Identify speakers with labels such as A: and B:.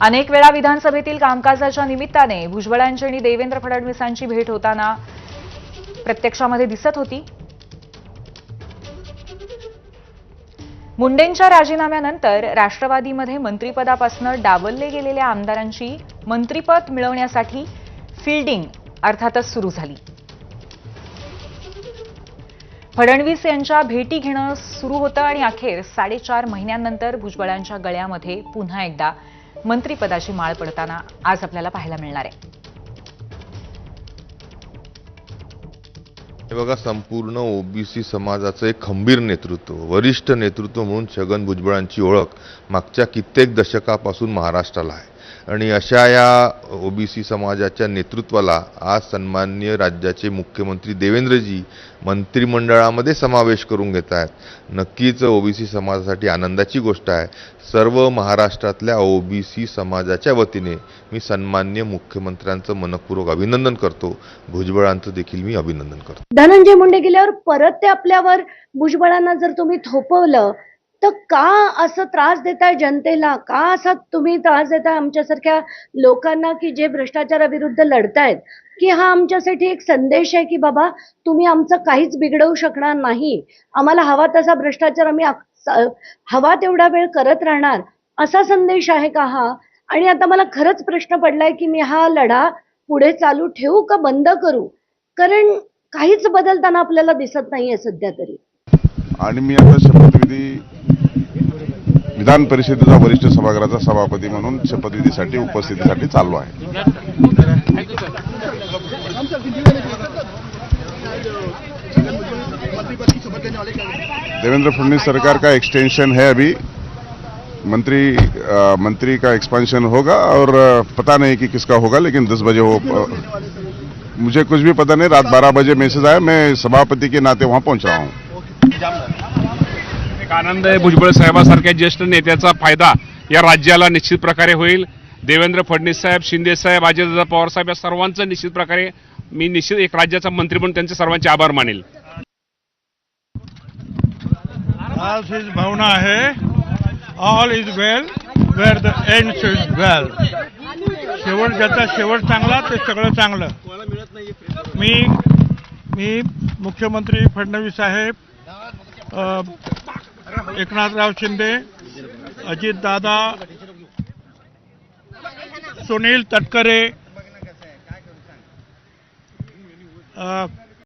A: अनेक वेळा विधानसभेतील कामकाजाच्या निमित्ताने भुजबळांची आणि देवेंद्र फडणवीसांची भेट होताना प्रत्यक्षामध्ये दिसत होती. मुंडेंच्या राजीनाम्यानंतर राष्ट्रवादीमध्ये मंत्रिपदापासून डावलले गेलेल्या आमदारांची मंत्रिपद मिळवण्यासाठी फिल्डिंग अर्थातच सुरू झाली. फडणवीस यांच्या भेटी घेणं सुरू होतं आणि अखेर साडेचार महिन्यांनंतर भुजबळांच्या गळ्यामध्ये पुन्हा एकदा मंत्रिपदाची माळ पडताना आज आपल्याला पाहायला मिळणार आहे.
B: हे बघा संपूर्ण ओबीसी समाजाचं एक खंबीर नेतृत्व वरिष्ठ नेतृत्व म्हणून छगन भुजबळांची ओळख मागच्या कित्येक दशकापासून महाराष्ट्राला आहे. आणि अशा या ओबीसी समाजाच्या नेतृत्वाला आज सन्मान्य राज्याचे मुख्यमंत्री देवेंद्रजी मंत्रिमंडळामध्ये समावेश करून घेत आहेत. नक्कीच ओबीसी समाजासाठी आनंदाची गोष्ट आहे. सर्व महाराष्ट्रातल्या ओबीसी समाजाच्या वतीने मी सन्मान्य मुख्यमंत्र्यांचं मनपूर्वक अभिनंदन करतो. भुजबळांचं देखील मी अभिनंदन करतो.
C: धनंजय मुंडे गेल्यावर परत ते आपल्यावर भुजबळांना जर तुम्ही थोपवलं तर का असं त्रास देताय जनतेला? का असा तुम्ही त्रास देताय आमच्यासारख्या लोकांना की जे भ्रष्टाचाराविरुद्ध लढतायत? की हा आमच्यासाठी एक संदेश आहे की बाबा तुम्ही आमचं काहीच बिघडवू शकणार नाही. आम्हाला हवा तसा भ्रष्टाचार आम्ही हवा तेवढा वेळ करत राहणार. असा संदेश आहे का हा? आणि आता मला खरंच प्रश्न पडलाय की मी हा लढा पुढे चालू ठेवू का बंद करू? कारण काहीच बदलताना आपल्याला दिसत नाहीये सध्या तरी.
D: आणि मी आता शपथविधी विधान परिषदेचा वरिष्ठ सभागृहाचा सभापती म्हणून शपथविधीसाठी उपस्थितीसाठी चाललो आहे. देवेंद्र फडणवीस सरकार का एक्सटेंशन है अभी? मंत्री आ, मंत्री का एक्सपेंशन होगा और पता नहीं कि किसका होगा लेकिन दस बजे हो मुझे कुछ भी पता नहीं रात बारह बजे मैसेज आया मैं सभापति के नाते वहां पहुंच रहा हूं।
E: एक आनंद आहे भुजबळ साहेबासारख्या ज्येष्ठ नेत्याचा फायदा या राज्याला निश्चित प्रकारे होईल. देवेंद्र फडणवीस साहेब शिंदे साहेब अजयदादा पवार साहेब या सर्वांचं निश्चित प्रकारे मी निश्चित एक राज्याचा मंत्री म्हणून त्यांचे सर्वांचे आभार मानेल.
F: आज भावना आहे all is well where the end is well शेवट ज्याचा शेवट चांगला ते सगळं चांगलं. मी मी मुख्यमंत्री फडणवीस साहेब एकनाथराव शिंदे अजितदादा सुनील तटकरे